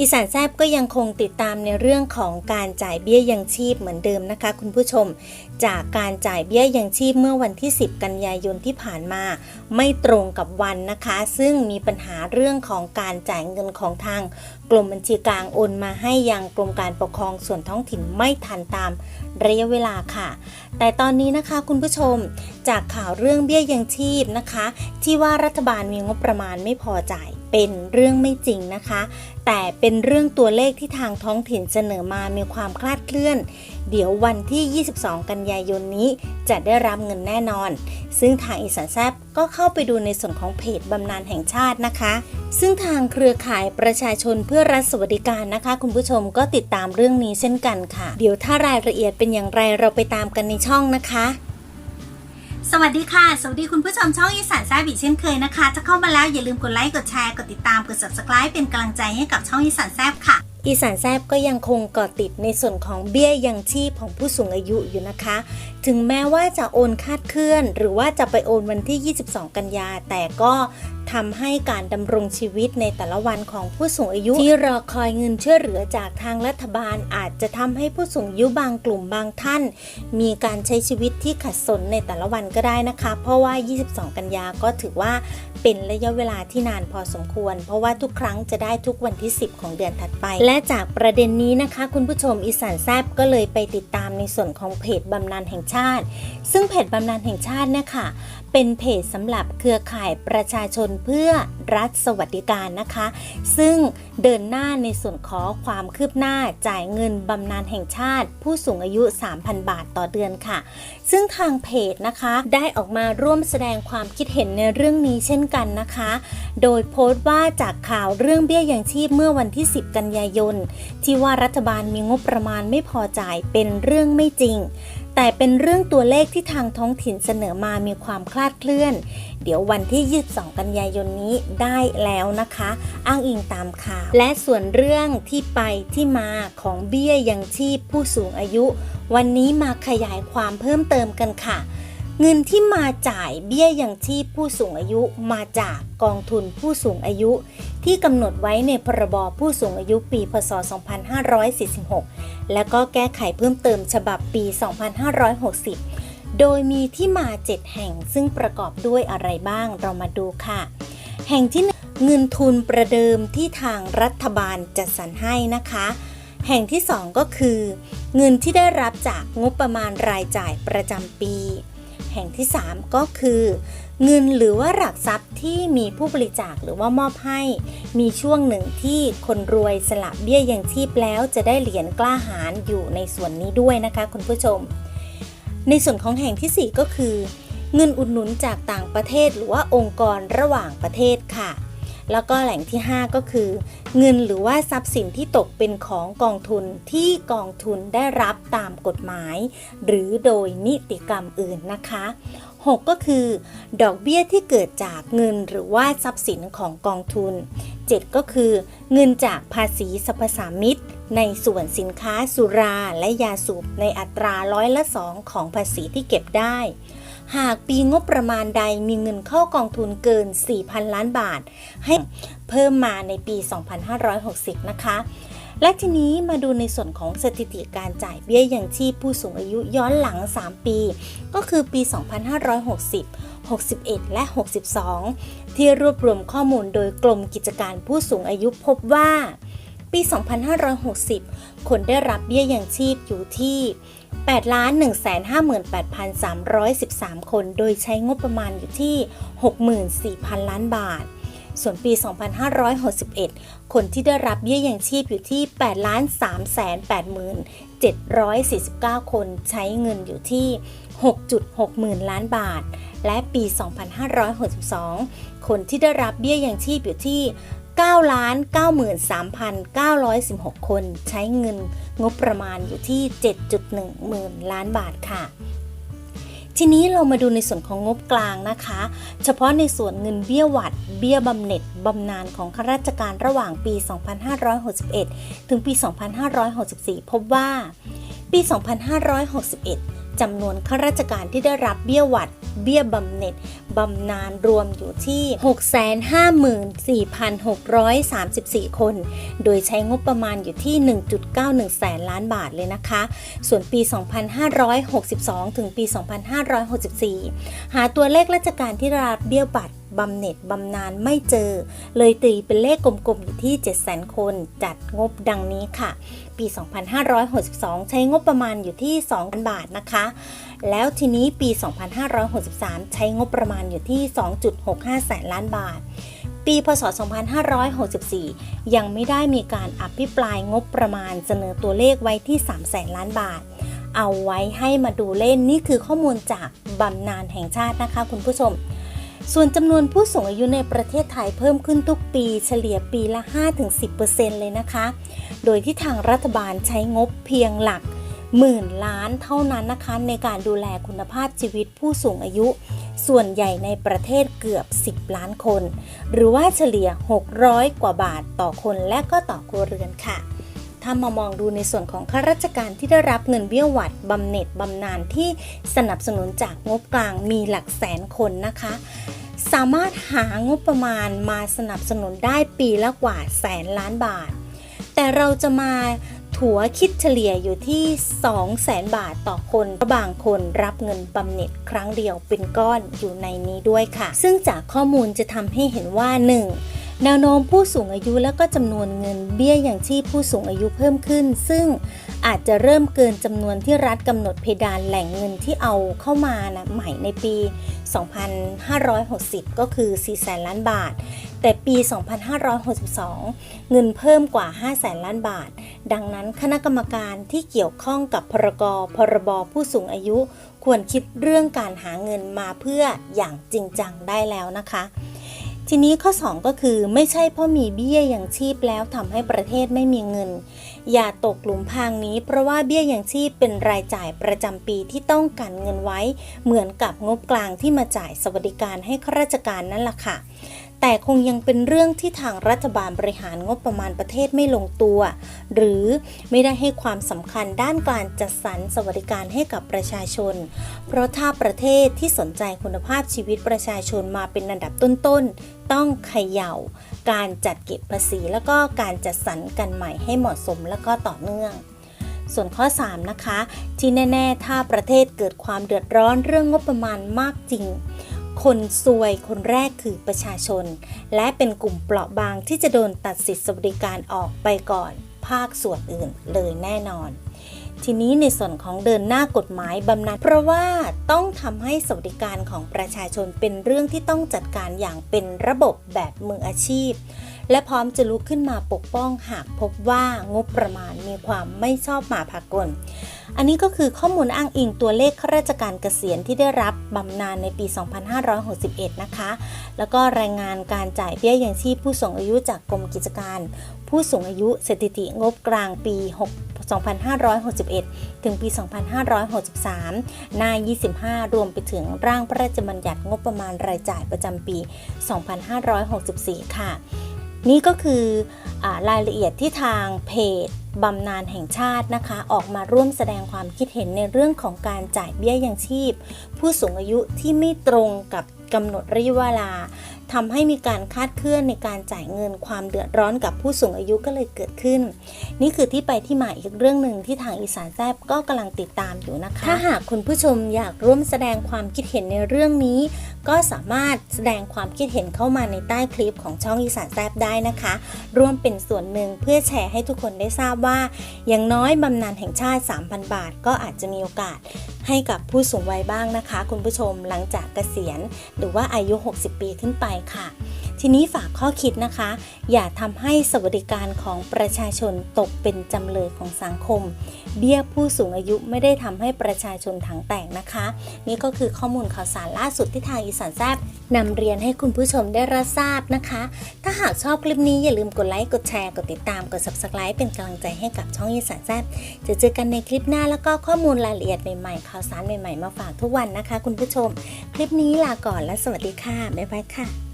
อีสานแซบก็ยังคงติดตามในเรื่องของการจ่ายเบี้ยยังชีพเหมือนเดิมนะคะ คุณผู้ชม จากการจ่ายเบี้ยยังชีพเมื่อวันที่ 10 กันยายนที่ผ่านมา ไม่ตรงกับวันนะคะ ซึ่งมีปัญหาเรื่องของการจ่ายเงินของทางกรมบัญชีกลางโอนมาให้ยังกรมการปกครองส่วนท้องถิ่นไม่ทันตาม ระยะเวลาค่ะ แต่ตอนนี้นะคะคุณผู้ชมจากข่าวเรื่องเบี้ยยังชีพนะคะ ที่ว่ารัฐบาลมีงบประมาณไม่พอจ่ายเป็นเรื่องไม่จริงนะคะ แต่เป็นเรื่องตัวเลขที่ทางท้องถิ่นเสนอมามีความคลาดเคลื่อน เดี๋ยววันที่ 22 กันยายนนี้จะได้รับเงินแน่นอน ซึ่งทางอีสานแซบก็เข้าไปดูในส่วนของเพจบำนาญแห่งชาตินะคะ ซึ่งทางเครือข่ายประชาชนเพื่อรัฐสวัสดิการนะคะ คุณผู้ชมก็ติดตามเรื่องนี้เช่นกันค่ะ เดี๋ยวถ้ารายละเอียดเป็นอย่างไรเราไปตามกันในช่องนะคะสวัสดีค่ะ สวัสดีคุณผู้ชมช่องอีสานแซบอีกเช่นเคยนะคะ ถ้าเข้ามาแล้วอย่าลืมกดไลค์ กดแชร์ กดติดตาม กด subscribe เป็นกำลังใจให้กับช่องอีสานแซบค่ะ อีสานแซบก็ยังคงเกาะติดในส่วนของเบี้ยยังชีพของผู้สูงอายุอยู่นะคะ ถึงแม้ว่าจะโอนคาดเคลื่อน หรือว่าจะไปโอนวันที่ 22 กันยา แต่ก็ ทำให้การดำรงชีวิตในแต่ละวันของผู้สูงอายุ ที่รอคอยเงินช่วยเหลือจากทางรัฐบาล อาจจะทำให้ผู้สูงอายุบางกลุ่มบางท่าน มีการใช้ชีวิตที่ขัดสนในแต่ละวันก็ได้นะคะ เพราะว่า 22 กันยาก็ถือว่าเป็นระยะเวลาที่นานพอสมควร เพราะว่าทุกครั้งจะได้ทุกวันที่ 10 ของเดือนถัดไป และจากประเด็นนี้นะคะ คุณผู้ชมอีสานแซบก็เลยไปติดตามในส่วนของเพจบำนาญแห่งชาติ ซึ่งเพจบำนาญแห่งชาติเนี่ยค่ะ เป็นเพจสำหรับเครือข่ายประชาชนเพื่อรัฐสวัสดิการนะคะ ซึ่งเดินหน้าในส่วนขอความคืบหน้าจ่ายเงินบำนาญแห่งชาติ ผู้สูงอายุ 3,000 บาทต่อเดือนค่ะ ซึ่งทางเพจนะคะได้ออกมาร่วมแสดงความคิดเห็นในเรื่องนี้เช่นกันนะคะ โดยโพสต์ว่าจากข่าวเรื่องเบี้ยยังชีพเมื่อวันที่ 10 กันยายน ที่ว่ารัฐบาลมีงบประมาณไม่พอจ่ายเป็นเรื่องไม่จริง แต่เป็นเรื่องตัวเลขที่ทางท้องถิ่นเสนอมามีความคลาดเคลื่อน เดี๋ยววันที่ 22 กันยายนนี้ได้แล้วนะคะ อ้างอิงตามข่าว และส่วนเรื่องที่ไปที่มาของเบี้ยยังชีพผู้สูงอายุ วันนี้มาขยายความเพิ่มเติมกันค่ะ เงินที่มาจ่ายเบี้ยยังชีพผู้สูงอายุมาจากกองทุนผู้สูงอายุ ที่กำหนดไว้ในพรบผู้สูงอายุปีพศ 2546 และก็แก้ไขเพิ่มเติมฉบับปี 2560 โดยมีที่มา 7 แห่งซึ่งประกอบด้วยอะไรบ้างเรามาดูค่ะ แห่งที่หนึ่งเงินทุนประเดิมที่ทางรัฐบาลจัดสรรให้นะคะ แห่งที่ 2 ก็คือ เงินที่ได้รับจากงบประมาณรายจ่ายประจำปี แห่งที่ 3 ก็คือ เงินหรือว่าหลักทรัพย์ที่มีผู้บริจาคหรือว่ามอบให้ มีช่วงหนึ่งที่คนรวยสละเบี้ยยังชีพแล้วจะได้เหรียญกล้าหาญอยู่ในส่วนนี้ด้วยนะคะ คุณผู้ชม ในส่วนของแห่งทีสี่4 ก็คือ เงินอุดหนุนจากต่างประเทศหรือว่าองค์กรระหว่างประเทศค่ะ แล้วก็แหล่งที่ 5 ก็คือ เงินหรือว่าทรัพย์สินที่ตกเป็นของกองทุนที่กองทุนได้รับตามกฎหมาย หรือโดยนิติกรรมอื่นนะคะ 6 ก็คือ ดอกเบี้ยที่เกิดจากเงินหรือว่าทรัพย์สินของกองทุน 7 ก็คือ เงินจากภาษีสรรพสามิตในส่วนสินค้าสุราและยาสูบในอัตราร้อยละ2ของภาษีที่เก็บได้ หากปีงบประมาณใดมีเงินเข้ากองทุนเกิน 4,000 ล้านบาท ให้เพิ่มมาในปี 2560 นะคะ และทีนี้มาดูในส่วนของสถิติการจ่ายเบี้ยยังชีพผู้สูงอายุย้อนหลัง 3 ปี ก็คือปี 2560 61 และ 62 ที่รวบรวมข้อมูลโดยกรมกิจการผู้สูงอายุพบว่า 2560 คนได้รับเบี้ยยังชีพอยู่ที่8,158,313 คนโดยใช้งบประมาณอยู่ที่ 64,000 ล้านบาท ส่วนปี 2561 คนที่ได้รับเบี้ยยังชีพอยู่ที่8 3 8 7 4 9 คนใช้เงินอยู่ที่ 6.6 หมื่นล้านบาท และปี 2562 คนที่ได้รับเบี้ยยังชีพอยู่ที่ 9ล้าน93,916 คน ใช้เงินงบประมาณอยู่ที่ 7.1 หมื่นล้านบาทค่ะ ทีนี้เรามาดูในส่วนของงบกลางนะคะ เฉพาะในส่วนเงินเบี้ยหวัด เบี้ยบำเหน็จบำนาญของข้าราชการระหว่างปี 2561 ถึงปี 2564 พบว่า ปี 2561จำนวนข้าราชการที่ได้รับเบี้ยหวัด เบี้ยบำเหน็จบำนาญรวมอยู่ที่ 654,634 คน โดยใช้งบประมาณอยู่ที่ 1.91 แสนล้านบาทเลยนะคะ ส่วนปี 2562 ถึงปี 2564 หาตัวเลขราชการที่รับเบี้ยบัตร บำเหน็จบำนาญไม่เจอ เลยตีเป็นเลขกลมๆอยู่ที่700,000คน จัดงบดังนี้ค่ะ ปี 2562 ใช้งบประมาณอยู่ที่ 2,000 บาทนะคะ แล้วทีนี้ปี 2563 ใช้งบประมาณอยู่ที่ 2.65 แสนล้านบาทปี พศ 2564 ยังไม่ได้มีการอภิปรายงบประมาณเสนอตัวเลขไว้ที่ 3 0 0แสนล้านบาท เอาไว้ให้มาดูเล่นนี่คือข้อมูลจากบำนาญแห่งชาตินะคะคุณผู้ชม ส่วนจำนวนผู้สูงอายุในประเทศไทยเพิ่มขึ้นทุกปีเฉลี่ยปีละ 5-10%เลยนะคะ โดยที่ทางรัฐบาลใช้งบเพียงหลักหมื่นล้านเท่านั้นนะคะ ในการดูแลคุณภาพชีวิตผู้สูงอายุ ส่วนใหญ่ในประเทศเกือบ 10 ล้านคน หรือว่าเฉลี่ย 600 กว่าบาทต่อคนและก็ต่อครัวเรือนค่ะ ถ้ามามองดูในส่วนของข้าราชการที่ได้รับเงินเบี้ยหวัดบำเหน็จบำนาญที่สนับสนุนจากงบกลางมีหลักแสนคนนะคะ สามารถหางบประมาณมาสนับสนุนได้ปีละกว่าแสนล้านบาท แต่เราจะมาถัวคิดเฉลี่ยอยู่ที่2แสนบาทต่อคน บางคนรับเงินบำเหน็จครั้งเดียวเป็นก้อนอยู่ในนี้ด้วยค่ะ ซึ่งจากข้อมูลจะทำให้เห็นว่า 1. แนวโน้มผู้สูงอายุแล้วก็จำนวนเงินเบี้ยอย่างชีพผู้สูงอายุเพิ่มขึ้น ซึ่งอาจจะเริ่มเกินจำนวนที่รัฐกำหนดเพดานแหล่งเงินที่เอาเข้ามานะใหม่ในปี 2560 ก็คือ4แสนล้านบาท แต่ปี 2562 เงินเพิ่มกว่า 5 แสนล้านบาท ดังนั้นคณะกรรมการที่เกี่ยวข้องกับพรกพรบผู้สูงอายุ ควรคิดเรื่องการหาเงินมาเพื่ออย่างจริงจังได้แล้วนะคะ ทีนี้ข้อ 2 ก็คือไม่ใช่เพราะมีเบี้ยยังชีพแล้วทำให้ประเทศไม่มีเงิน อย่าตกหลุมพรางนี้ เพราะว่าเบี้ยยังชีพเป็นรายจ่ายประจำปีที่ต้องกันเงินไว้ เหมือนกับงบกลางที่มาจ่ายสวัสดิการให้ข้าราชการนั่นแหละค่ะแต่คงยังเป็นเรื่องที่ทางรัฐบาลบริหารงบประมาณประเทศไม่ลงตัว หรือไม่ได้ให้ความสำคัญด้านการจัดสรรสวัสดิการให้กับประชาชน เพราะถ้าประเทศที่สนใจคุณภาพชีวิตประชาชนมาเป็นอันดับต้นๆ ต้องเขย่าการจัดเก็บภาษี แล้วก็การจัดสรรกันใหม่ให้เหมาะสมแล้วก็ต่อเนื่อง ส่วนข้อ 3 นะคะ ที่แน่ ๆ ถ้าประเทศเกิดความเดือดร้อนเรื่องงบประมาณมากจริง คนซวยคนแรกคือประชาชน และเป็นกลุ่มเปราะบางที่จะโดนตัดสิทธิสวัสดิการออกไปก่อน ภาคส่วนอื่นเลยแน่นอน ทีนี้ในส่วนของเดินหน้ากฎหมายบำนาญเพราะว่าต้องทำให้สวัสดิการของประชาชนเป็นเรื่องที่ต้องจัดการอย่างเป็นระบบแบบมืออาชีพ และพร้อมจะลุกขึ้นมาปกป้องหากพบว่างบประมาณมีความไม่ชอบมาพากล อันนี้ก็คือข้อมูลอ้างอิงตัวเลขข้าราชการเกษียณที่ได้รับบำนาญในปี 2561 นะคะ แล้วก็รายงานการจ่ายเบี้ยยังชีพผู้สูงอายุจากกรมกิจการ ผู้สูงอายุสถิติงบกลางปี2561 ถึงปี 2563 หน้า 25 รวมไปถึงร่างพระราชบัญญัติงบประมาณรายจ่ายประจำปี 2564 ค่ะ นี่ก็คืออรายละเอียดที่ทางเพจบำนาญแห่งชาตินะคะ ออกมาร่วมแสดงความคิดเห็นในเรื่องของการจ่ายเบี้ยยังชีพ ผู้สูงอายุที่ไม่ตรงกับกำหนดระยะเวลา ทำให้มีการคาดเคลื่อนในการจ่ายเงินความเดือดร้อนกับผู้สูงอายุก็เลยเกิดขึ้น นี่คือที่ไปที่มาอีกเรื่องหนึ่งที่ทางอีสานแซบก็กำลังติดตามอยู่นะคะ ถ้าหากคุณผู้ชมอยากร่วมแสดงความคิดเห็นในเรื่องนี้ ก็สามารถแสดงความคิดเห็นเข้ามาในใต้คลิปของช่องอีสานแซบได้นะคะ ร่วมเป็นส่วนหนึ่งเพื่อแชร์ให้ทุกคนได้ทราบว่า อย่างน้อยบำนาญแห่งชาติ 3,000 บาท ก็อาจจะมีโอกาส ให้กับผู้สูงวัยบ้างนะคะ คุณผู้ชมหลังจากเกษียณ หรือว่าอายุ 60 ปีขึ้นไปค่ะ ทีนี้ฝากข้อคิดนะคะ อย่าทำให้สวัสดิการของประชาชนตกเป็นจำเลยของสังคม เบี้ยผู้สูงอายุไม่ได้ทำให้ประชาชนถังแตกนะคะ นี่ก็คือข้อมูลข่าวสารล่าสุดที่ทางอีสานแซบนำเรียนให้คุณผู้ชมได้รับทราบนะคะ ถ้าหากชอบคลิปนี้อย่าลืมกดไลค์ กดแชร์ กดติดตาม กด subscribe เป็นกำลังใจให้กับช่องอีสานแซบจะเจอกันในคลิปหน้าแล้วก็ข้อมูลรายละเอียดใหม่ๆข่าวสารใหม่ๆมาฝากทุกวันนะคะ คุณผู้ชม คลิปนี้ลาก่อนและสวัสดีค่ะบ๊ายบายค่ะ